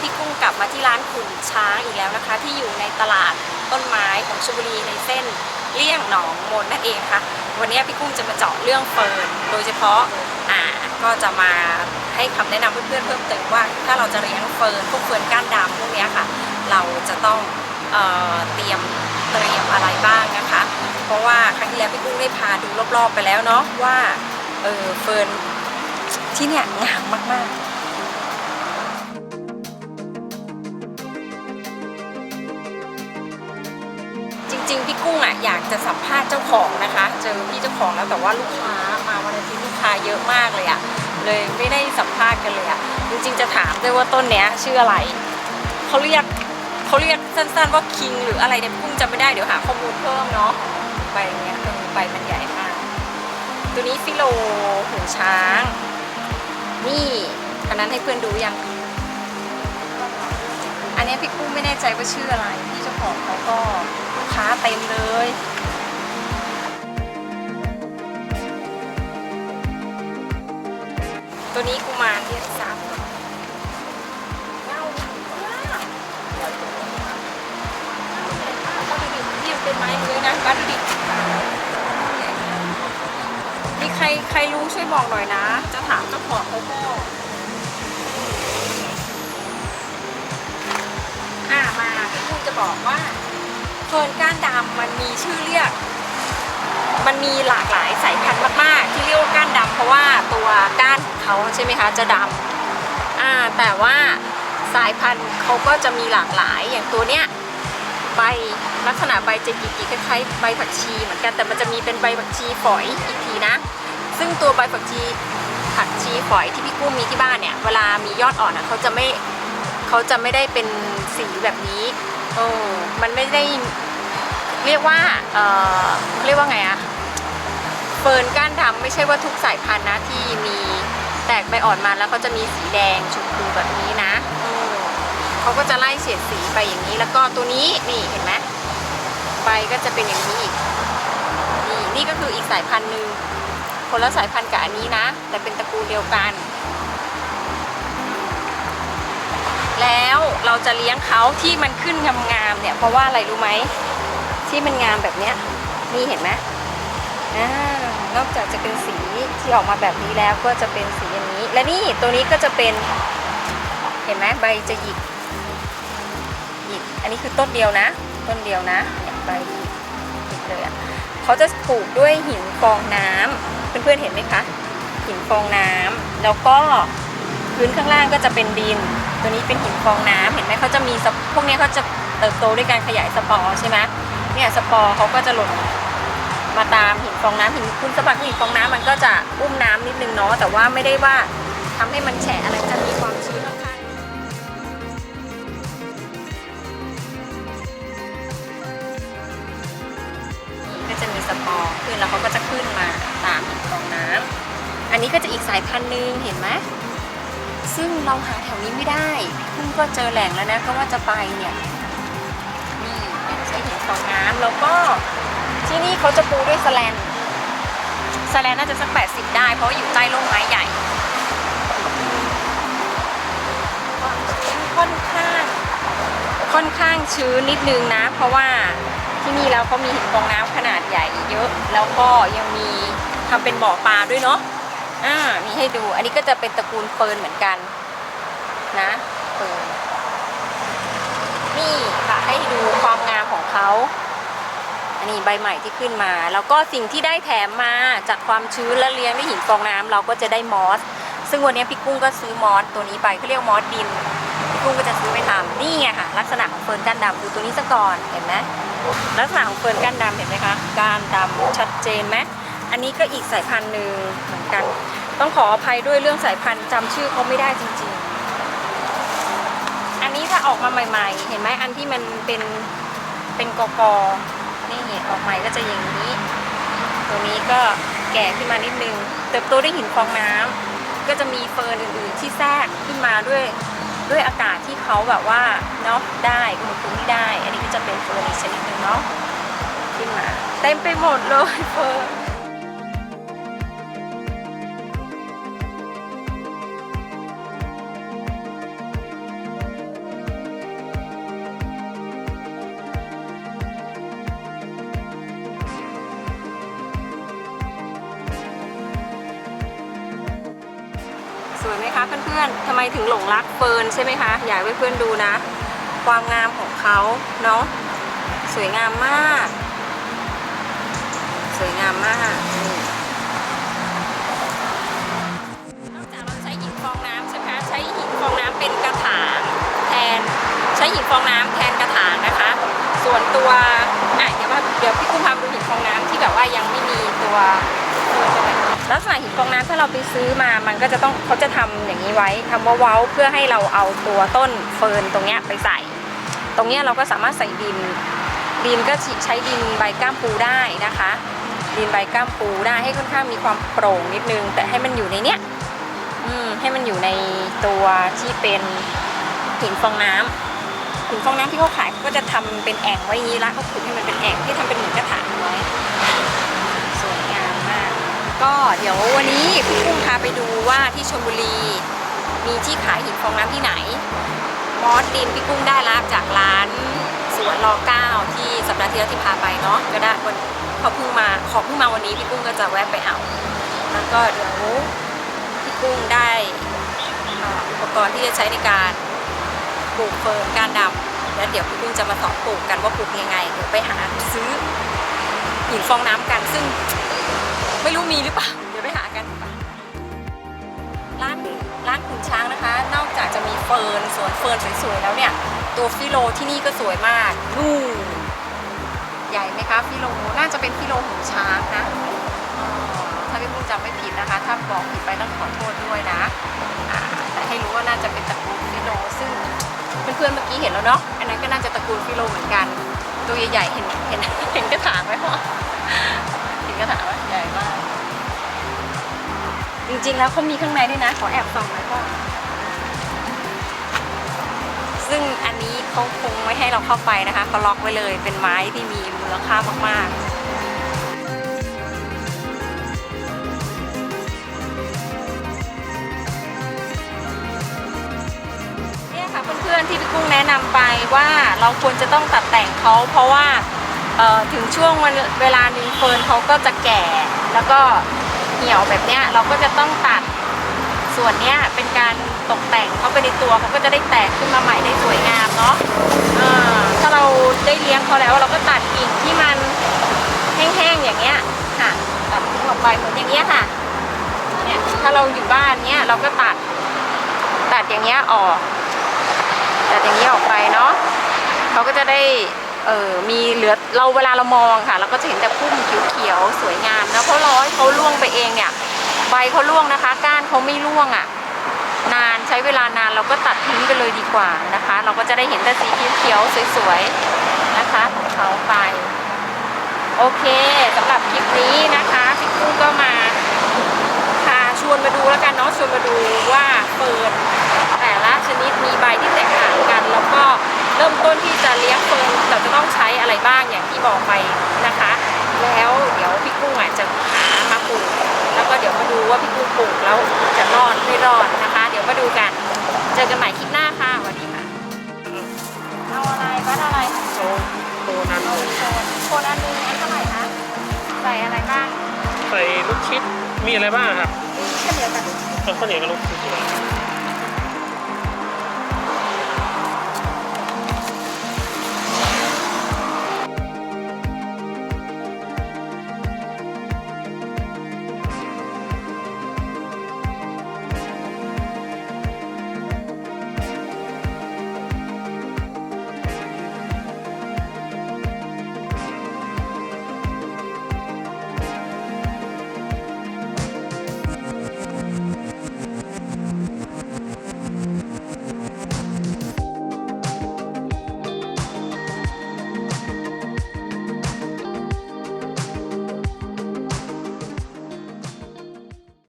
พี่กุ้งกลับมาที่ร้านขุนช้างอีกแล้วนะคะ ที่อยู่ในตลาดต้นไม้ของชลบุรีในเส้นเลี่ยงหนองมนนั่นเองค่ะ วันนี้พี่กุ้งจะมาเจาะเรื่องเฟิร์นโดยเฉพาะอ่าก็จะมาให้คำแนะนำเพื่อนๆเพิ่มเติมว่า ถ้าเราจะเลี้ยงเฟิร์นพวกเฟิร์นก้านดำพวกเนี้ยค่ะ เราจะต้องเออเตรียมเตรียมอะไรบ้างนะคะ เพราะว่าครั้งที่แล้วพี่กุ้งได้พาดูรอบๆไปแล้วเนาะว่าเออเฟิร์นที่เนี่ยงามมากๆ อยากจะสัมภาษณ์เจ้าของนะคะ เจอพี่เจ้าของแล้วแต่ว่าลูกค้ามาวันอาทิตย์ลูกค้าเยอะมากเลยอะเลยไม่ได้สัมภาษณ์กันเลยอะจริงๆจะถามด้วยว่าต้นเนี้ยชื่ออะไรเขาเรียกเขาเรียกสั้นๆว่าคิงหรืออะไรเนี่ยพี่งจำไม่ได้เดี๋ยวหาข้อมูลเพิ่มเนาะใบเนี้ยเออใบมันใหญ่มากตัวนี้ฟิโลหูช้าง นี่อันนั้นให้เพื่อนดูยังอันนี้พี่กุ้งไม่แน่ใจว่าชื่ออะไรพี่เจ้าของเขาก็ ค้าเต็มเลยตัวนี้กุมารเรียกซับเงามากก็ดูดิที่มันเป็นไม้เลยนะก็ดูดิมีใครใครรู้ช่วยบอกหน่อยนะ จะถามเจ้าของเขาก็อ่ามาพี่กุ้งจะบอกว่า เฟิร์นก้านดำมันมีชื่อเรียก มันมีหลากหลายสายพันธุ์มากๆ ที่เรียกว่าก้านดำเพราะว่าตัวก้านของเขาใช่ไหมคะจะดำอ่าแต่ว่าสายพันธุ์เขาก็จะมีหลากหลายอย่างตัวเนี้ยใบลักษณะใบจะหยิกๆคล้ายๆใบผักชีเหมือนกันแต่มันจะมีเป็นใบผักชีฝอยอีกทีนะ ซึ่งตัวใบผักชีผักชีฝอยที่พี่กุ้งมีที่บ้านเนี่ยเวลามียอดอ่อนอะเขาจะไม่เขาจะไม่ได้เป็นสีแบบนี้ เออมันไม่ได้เรียกว่าเออเรียกว่าไงอะเฟิร์นก้านดำไม่ใช่ว่าทุกสายพันธุ์นะที่มีแตกใบอ่อนมาแล้วเขาจะมีสีแดงชมพูแบบนี้นะเออเขาก็จะไล่เฉดสีไปอย่างนี้แล้วก็ตัวนี้นี่เห็นไหมใบก็จะเป็นอย่างนี้อีกนี่นี่ก็คืออีกสายพันธุ์หนึ่งคนละสายพันธุ์กับอันนี้นะ แต่เป็นตระกูลเดียวกัน แล้วเราจะเลี้ยงเขาที่มันขึ้นงามๆเนี่ย เพราะว่าอะไรรู้ไหมที่มันงามแบบเนี้ยนี่เห็นไหมอนอกจากจะเป็นสีที่ออกมาแบบนี้แล้วก็จะเป็นสีอย่างนี้ และนี่ตัวนี้ก็จะเป็นเห็นไหมใบจะหยิกหยิกอันนี้คือต้นเดียวนะ ต้นเดียวนะเนี่ยใบหยิกเลยอะเขาจะปลูกด้วยหินฟองน้ำเพื่อนๆเห็นไหมคะหินฟองน้ำแล้วก็พื้นข้างล่างก็จะเป็นดิน ตัวนี้เป็นหินฟองน้ำเห็นไหมเขาจะมีพวกเนี้ยเขาจะเติบโตด้วยการขยายสปอร์ใช่ไหมเนี่ยสปอร์เขาก็จะหล่นมาตามหินฟองน้ำหินคุณสมบัติของหินฟองน้ำมันก็จะอุ้มน้ำนิดนึงเนาะแต่ว่าไม่ได้ว่าทำให้มันแฉะอะไรจะมีความชื้นค่อนข้างก็จะมีสปอร์ขึ้นแล้วเขาก็จะขึ้นมาตามหินฟองน้ำอันนี้ก็จะอีกสายพันธุ์หนึ่งเห็นไหม ซึ่งเราหาแถวนี้ไม่ได้เพิ่งก็เจอแหล่งแล้วนะก็ว่าจะไปเนี่ยนี่เป็นใช้หินฟองน้ำแล้วก็ที่นี่เขาจะปูด้วยสแลนสแลนน่าจะสัก 80 ได้ เพราะว่าอยู่ใต้ร่มไม้ใหญ่ค่อนข้างค่อนข้างชื้นนิดนึงนะ เพราะว่าที่นี่แล้วเขามีหินฟองน้ำขนาดใหญ่เยอะ แล้วก็ยังมีทำเป็นบ่อปลาด้วยเนาะ อ่ามีให้ดูอันนี้ก็จะเป็นตระกูลเฟิร์นเหมือนกัน นะเฟิร์นนี่ค่ะให้ดูความงามของเขาอันนี้ใบใหม่ที่ขึ้นมา แล้วก็สิ่งที่ได้แถมมาจากความชื้นและเลี้ยงด้วยหินฟองน้ำเราก็จะได้มอส ซึ่งวันนี้พี่กุ้งก็ซื้อมอสตัวนี้ไปเขาเรียกมอสดินพี่กุ้งก็จะซื้อไปทำนี่ไงค่ะ ลักษณะของเฟิร์นก้านดำดูตัวนี้ซะก่อนเห็นไหมลักษณะของเฟิร์นก้านดำเห็นไหมคะก้านดำชัดเจนไหม อันนี้ก็อีกสายพันธุ์หนึ่งเหมือนกัน ต้องขออภัยด้วยเรื่องสายพันธุ์จำชื่อเขาไม่ได้จริง ๆ อันนี้ถ้าออกมาใหม่ ๆ เห็นไหมอันที่มันเป็นเป็นกอกอนี่ออกใหม่ก็จะอย่างนี้ ตัวนี้ก็แก่ขึ้นมานิดนึง เติบโตด้วยหินฟองน้ำก็จะมีเฟิร์นอื่นๆที่แทรกขึ้นมาด้วยด้วยอากาศที่เขาแบบว่าเนาะได้อุณหภูมิที่ได้ อันนี้ก็จะเป็นเฟิร์นอีกชนิดหนึ่งเนาะขึ้นมา เต็มไปหมดเลยเฟิร์น พื่อนๆทำไมถึงหลงรักเฟิร์นใช่ไหมคะ อยากให้เพื่อนๆดูนะ ความงามของเขาเนาะสวยงามมาก สวยงามมากนอกจากเราใช้หินฟองน้ำใช่ไหมคะใช้หินฟองน้ำเป็นกระถางแทนใช้หินฟองน้ำแทนกระถางนะคะ ส่วนตัวอะเดี๋ยวว่าเดี๋ยวพี่กุ้งพาไปดูหินฟองน้ำที่แบบว่ายังไม่มีตัวตัวใช่ไหม ลักษณะหินฟองน้ำถ้าเราไปซื้อมามันก็จะต้องเขาจะทำอย่างนี้ไว้ทำว่าเว้าเพื่อให้เราเอาตัวต้นเฟิร์นตรงเนี้ยไปใส่ ตรงเนี้ยเราก็สามารถใส่ดิน ดินก็ใช้ดินใบก้ามปูได้นะคะ ดินใบก้ามปูได้ให้ค่อนข้างมีความโปร่งนิดนึง แต่ให้มันอยู่ในเนี้ยอืมให้มันอยู่ในตัวที่เป็นหินฟองน้ำหินฟองน้ำที่เขาขายก็จะทำเป็นแอ่งไว้นี้ละเขาขุดให้มันเป็นแอ่งที่ทำเป็นเหมือนกระถางไว้ ก็เดี๋ยววันนี้พี่กุ้งพาไปดูว่าที่ชลบุรี มีที่ขายหินฟองน้ำที่ไหน มอสดินพี่กุ้งได้รับจากร้านสวนรอเก้าที่สัปดาห์ที่แล้วที่พาไปเนาะก็ได้วันเขาเพิ่งมาขอเพิ่งมาวันนี้พี่กุ้งก็จะแวะไปเอาแล้วก็เดี๋ยวพี่กุ้งได้อุปกรณ์ที่จะใช้ในการปลูกเฟิร์นกานดำแล้วเดี๋ยวพี่กุ้งจะมาสอนปลูกกันว่าปลูกยังไงเดี๋ยวไปหาซื้อหินฟองน้ำกันซึ่ง ไม่รู้มีหรือเปล่า เดี๋ยวไปหากันดีกว่าร้านร้านขุนช้างนะคะ นอกจากจะมีเฟิร์นสวนเฟิร์นสวยๆแล้วเนี่ย ตัวฟิโลที่นี่ก็สวยมากนู่นใหญ่ไหมคะฟิโลน่าจะเป็นฟิโลหูช้างนะถ้าพี่ปุ้งจำไม่ผิดนะคะ ถ้าบอกผิดไปต้องขอโทษด้วยนะแต่ให้รู้ว่าน่าจะเป็นตระกูลฟิโลซึ่งเพื่อนๆเมื่อกี้เห็นแล้วเนาะอันนั้นก็น่าจะตระกูลฟิโลเหมือนกัน ตัวใหญ่ๆเห็นเห็นเห็นกระถางไหมพ่อเห็นกระถางไหม ใหญ่มาก จริงๆแล้วเขามีข้างในด้วยนะ ขอแอบส่องหน่อยพ่อซึ่งอันนี้เขาคงไม่ให้เราเข้าไปนะคะเขาล็อกไว้เลยเป็นไม้ที่มีมูลค่ามากๆเนี่ยค่ะเพื่อนๆที่พี่กุ้งแนะนำไปว่าเราควรจะต้องตัดแต่งเขาเพราะว่า เอ่อถึงช่วงวันเวลาหนึ่งเฟิร์นเขาก็จะแก่ แล้วก็เหี่ยวแบบเนี้ยเราก็จะต้องตัดส่วนเนี้ยเป็นการตกแต่งเขาไปในตัวเขาก็จะได้แตกขึ้นมาใหม่ได้สวยงามเนาะอ่าถ้าเราได้เลี้ยงเขาแล้วเราก็ตัดกิ่งที่มันแห้งๆอย่างเงี้ยค่ะตัดทิ้งออกไปเหมือนอย่างเงี้ยค่ะเนี่ยถ้าเราอยู่บ้านเนี้ยเราก็ตัดตัดอย่างเงี้ยออกตัดอย่างนี้ยออกไปเนาะเขาก็จะได้ เออมีเหลือเราเวลาเรามองค่ะ เราก็จะเห็นแต่พุ่มเขียวๆสวยงามนะเพราะร้อยเขาล่วงไปเองเนี่ย ใบเขาล่วงนะคะ ก้านเขาไม่ล่วงอะ่ะ นานใช้เวลานานเราก็ตัดทิ้งไปเลยดีกว่านะคะ เราก็จะได้เห็นแต่สีเขียวๆสวยๆนะคะของเขาไป โอเคสำหรับคลิปนี้นะคะพี่กุ้งก็มาพาชวนมาดูแล้วกันเนาะชวนมาดูว่า ที่บอกไปนะคะ แล้วเดี๋ยวพี่กุ้งอะจะหามาปลูกแล้วก็เดี๋ยวมาดูว่าพี่กุ้งปลูกแล้วจะรอดไม่รอดนะคะ เดี๋ยวมาดูกัน เจอกันใหม่คลิปหน้าค่ะสวัสดีค่ะเอาอะไรบ้านอะไรโซโซนันโคนโคนอันนึงอันเท่าไหร่คะใส่อะไรบ้างใส่ลูกชิดมีอะไรบ้างครับข้าวเหนียวกับข้าวเหนียวกับลูกชิด